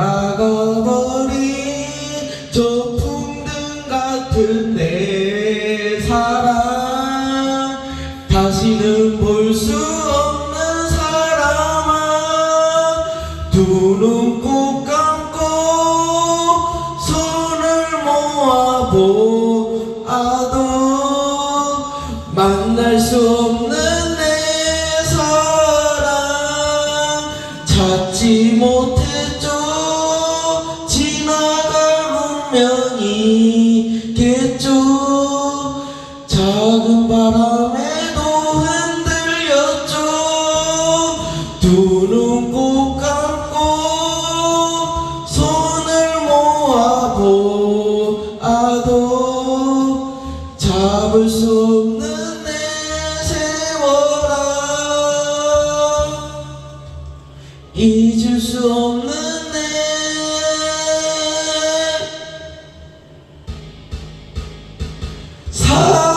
날아가버린 저 풍등 같은 내 사랑. 다시는 볼 수 없는 사람아. 두 눈 꼭 감고 손을 모아 보아도 만날 수 없는 내 사랑. 찾지 못했죠 운명이 겠죠. 작은 바람에도 흔들렸죠. 두 눈 꼭 감고 손을 모아 보아도 잡을 수 없는 내 세월아 잊을 수 없는 사랑